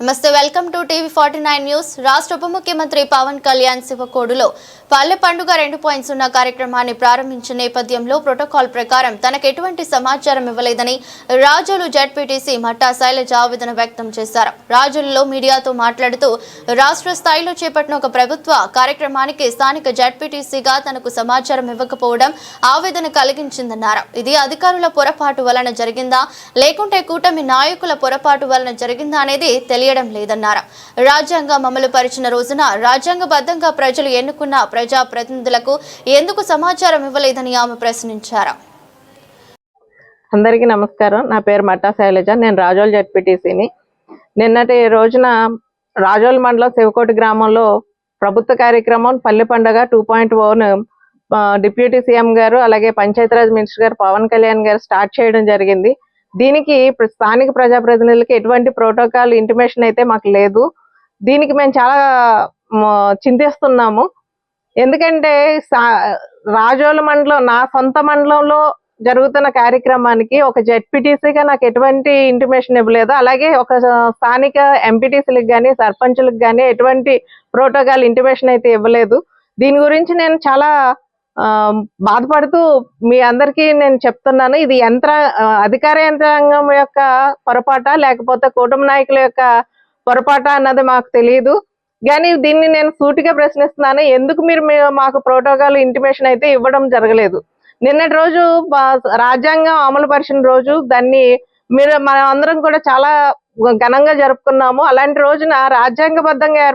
నమస్తే welcome to TV forty nine news. రాష్ట్ర ఉప ముఖ్యమంత్రి పవన్ కళ్యాణ్ శివకోడులో పల్లె పండుగ రెండు పాయింట్ సున్నా కార్యక్రమాన్ని ప్రారంభించిన నేపథ్యంలో ప్రోటోకాల్ ప్రకారం తనకు ఎటువంటి సమాచారం ఇవ్వలేదని రాజోలు జడ్పీటీసీ మట్టా శైలజ ఆవేదన వ్యక్తం చేశారు. రాజోలులో మీడియాతో మాట్లాడుతూ రాష్ట్ర స్థాయిలో చేపట్టిన ఒక ప్రభుత్వ కార్యక్రమానికి స్థానిక జడ్పీటీసీగా తనకు సమాచారం ఇవ్వకపోవడం ఆవేదన కలిగించిందన్నారు. ఇది అధికారుల పొరపాటు వలన జరిగిందా? లేకుంటే కూటమి నాయకుల పొరపాటు వలన జరిగిందా అనేది తెలియడం లేదన్నారు. రాజ్యాంగం అమలు పరిచిన రోజున రాజ్యాంగబద్ధంగా ప్రజలు ఎన్నుకున్న ప్రజా ప్రతినిధులకు ఎందుకు సమాచారం ఇవ్వలేదని ఆమె ప్రశ్నించారు. అందరికీ నమస్కారం. నా పేరు మట్టా శైలజ. నేను రాజోల్ జడ్పీటీసీని. నిన్నటి రోజున రాజోల్ మండలం శివకోటి గ్రామంలో ప్రభుత్వ కార్యక్రమం పల్లె పండుగ two point O deputy CM garu అలాగే పంచాయతీరాజ్ మినిస్టర్ గారు పవన్ కళ్యాణ్ గారు స్టార్ట్ చేయడం జరిగింది. దీనికి స్థానిక ప్రజాప్రతినిధులకి ఎటువంటి ప్రోటోకాల్ ఇంటిమేషన్ అయితే మాకు లేదు. దీనికి మేము చాలా చింతిస్తున్నాము. ఎందుకంటే సా- రాజోల మండలం నా సొంత మండలంలో జరుగుతున్న కార్యక్రమానికి ఒక జెడ్పీటీసీగా నాకు ఎటువంటి ఇంటిమేషన్ ఇవ్వలేదు. అలాగే ఒక స్థానిక ఎంపీటీసీలకు కానీ సర్పంచులకు కానీ ఎటువంటి ప్రోటోకాల్ ఇంటిమేషన్ అయితే ఇవ్వలేదు. దీని గురించి నేను చాలా బాధపడుతూ మీ అందరికీ నేను చెప్తున్నాను ఇది యంత్ర అధికార యంత్రాంగం యొక్క పొరపాట లేకపోతే కూటమి నాయకుల యొక్క పొరపాట అన్నది మాకు తెలియదు కానీ దీన్ని నేను సూటిగా ప్రశ్నిస్తున్నాను ఎందుకు మీరు మాకు ప్రోటోకాల్ ఇంటిమేషన్ అయితే ఇవ్వడం జరగలేదు? నిన్నటి రోజు రాజ్యాంగం అమలు పరిచిన రోజు దాన్ని మీరు మనం అందరం కూడా చాలా ఘనంగా జరుపుకున్నాము. అలాంటి రోజున రాజ్యాంగబద్ధంగా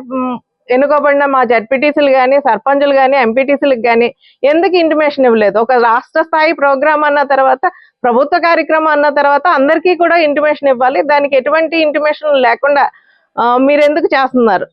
ఎన్నుకోబడిన మా జడ్పీటీసీలు కానీ సర్పంచులు కానీ ఎంపీటీసీలకు కానీ ఎందుకు ఇంటిమేషన్ ఇవ్వలేదు? ఒక రాష్ట్ర స్థాయి ప్రోగ్రామ్ అన్న తర్వాత ప్రభుత్వ కార్యక్రమం అన్న తర్వాత అందరికీ కూడా ఇంటిమేషన్ ఇవ్వాలి. దానికి ఎటువంటి ఇంటిమేషన్ లేకుండా మీరు ఎందుకు చేస్తున్నారు?